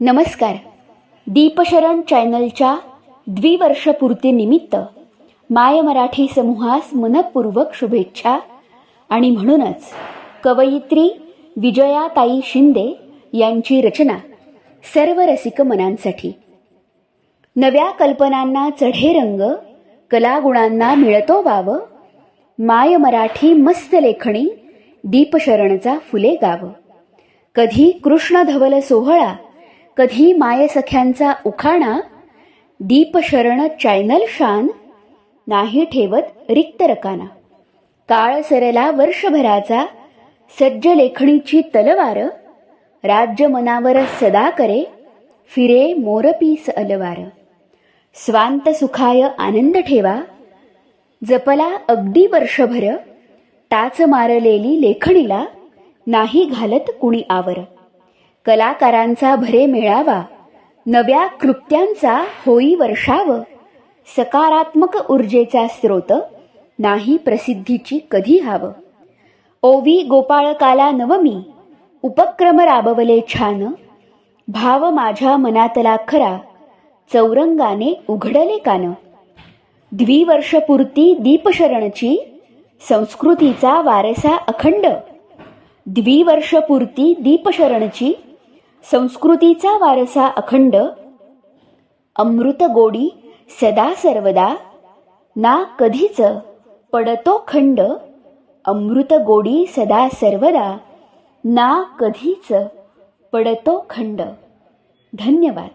नमस्कार. दीपशरण चॅनलच्या द्विवर्षपूर्तीनिमित्त माय मराठी समूहास मनपूर्वक शुभेच्छा आणि म्हणूनच कवयित्री विजयाताई शिंदे यांची रचना सर्व रसिक मनांसाठी. नव्या कल्पनांना चढे रंग कलागुणांना मिळतो वाव माय मराठी मस्त लेखणी दीपशरणचा फुले गाव. कधी कृष्ण धवल सोहळा कधी मायसख्यांचा उखाणा दीपशरण चॅनल शान नाही ठेवत रिक्त रकाना. काळ सरला वर्षभराचा सज्ज लेखणीची तलवार राज्य मनावर सदा करे फिरे मोरपीस अलवार. स्वांत सुखाय आनंद ठेवा जपला अगदी वर्षभर टाच मारलेली लेखणीला नाही घालत कुणी आवर. कलाकारांचा भरे मेळावा नव्या कृत्यांचा होई वर्षाव सकारात्मक ऊर्जेचा स्रोत नाही प्रसिद्धीची कधी हाव. ओवी गोपाळकाला नवमी उपक्रम राबवले छान भाव माझ्या मनातला खरा चौरंगाने उघडले कान. द्विवर्षपूर्ती दीपशरणची संस्कृतीचा वारसा अखंड. द्विवर्षपूर्ती दीपशरणची संस्कृतीचा वारसा अखंड. अमृत गोडी सदा सर्वदा. ना कधीच पडतो खंड. अमृत गोडी सदा सर्वदा. ना कधीच पडतो खंड. धन्यवाद.